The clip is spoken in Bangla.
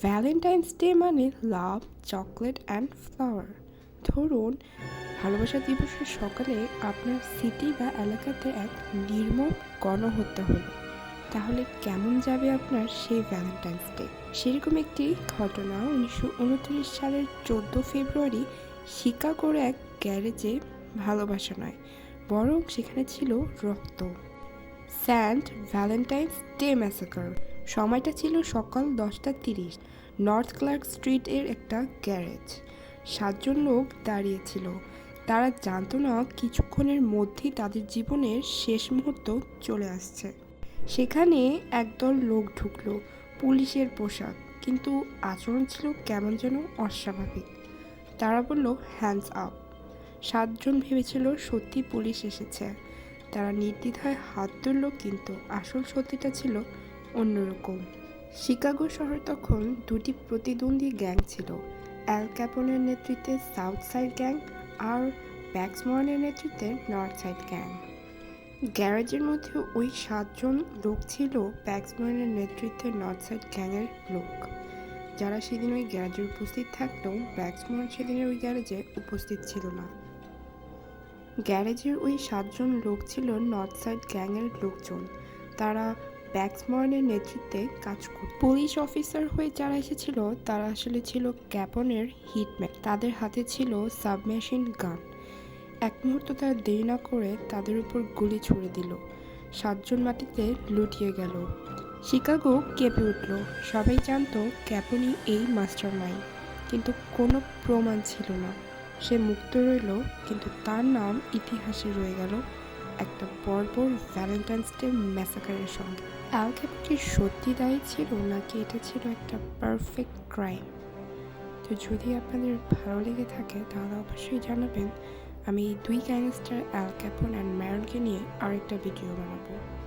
ভ্যালেন্টাইন্স ডে মানে লাভ চকলেট অ্যান্ড ফ্লাওয়ার ধরুন, ভালোবাসা দিবসের সকালে আপনার সিটি বা এলাকাতে এক নির্মম গণহত্যা হলো। তাহলে কেমন যাবে আপনার সেই ভ্যালেন্টাইন্স ডে সেরকম একটি ঘটনা উনিশশো উনত্রিশ সালের চোদ্দ ফেব্রুয়ারি শিকাগোর এক গ্যারেজে ভালোবাসা নয়, বরং সেখানে ছিল রক্ত। Saint Valentine's Day massacre. সময়টা ছিল সকাল দশটা তিরিশ। নর্থ ক্লার্ক স্ট্রিট এর একটা গ্যারেজ। সাতজন লোক দাঁড়িয়েছিল। তারা জানতো না কিছুক্ষণের মধ্যেই তাদের জীবনের শেষ মুহূর্ত চলে আসছে। সেখানে একদল লোক ঢুকলো, পুলিশের পোশাক। কিন্তু আচরণ ছিল কেমন যেন অস্বাভাবিক। তারা বলল হ্যান্ডস আপ সাতজন ভেবেছিল সত্যি পুলিশ এসেছে। তারা নির্দ্বিধায় হাত তুলল, কিন্তু আসল সত্যিটা ছিল অন্যরকম। শিকাগো শহর তখন দুটি প্রতিদ্বন্দ্বী গ্যাং ছিল। অ্যাল ক্যাপনের নেতৃত্বে সাউথ সাইড গ্যাং আর ব্যাক্সমোয়ানের নেতৃত্বে নর্থ সাইড গ্যাং। গ্যারেজের মধ্যে ওই সাতজন লোক ছিল ব্যাক্সমোয়ানের নেতৃত্বে নর্থ সাইড গ্যাংয়ের লোক। যারা সেদিন ওই গ্যারেজে উপস্থিত থাকলেও ব্যাক্সমোয়ান সেদিনের ওই গ্যারেজে উপস্থিত ছিল না। গ্যারেজের ওই সাতজন লোক ছিল নর্থ সাইড গ্যাংয়ের লোকজন। তারা ব্যাক্সমর্নের নেতৃত্বে কাজ করত। পুলিশ অফিসার হয়ে যারা এসেছিল, তারা আসলে ছিল ক্যাপনের হিটম্যান। তাদের হাতে ছিল সাবমেশিন গান। এক মুহূর্ত তারা দেরি না করে তাদের উপর গুলি ছুড়ে দিল। সাতজন মাটিতে লুটিয়ে গেল। শিকাগো কেঁপে উঠল। সবাই জানতো ক্যাপনি এই মাস্টার মাইন্ড কিন্তু কোনো প্রমাণ ছিল না। সে মুক্ত রইল, কিন্তু তার নাম ইতিহাসে রয়ে গেল একটা বর্বর ভ্যালেন্টাইন্স ডে ম্যাসাকারের সঙ্গে। অ্যালকেপ কি সত্যি দায়ী ছিল, নাকি এটা ছিল একটা পারফেক্ট ক্রাইম তো যদি আপনাদের ভালো লেগে থাকে, তাহলে অবশ্যই জানাবেন। আমি দুই ক্যানিস্টার অ্যাল ক্যাপন অ্যান্ড ম্যারনকে নিয়ে আরেকটা ভিডিও বানাবো।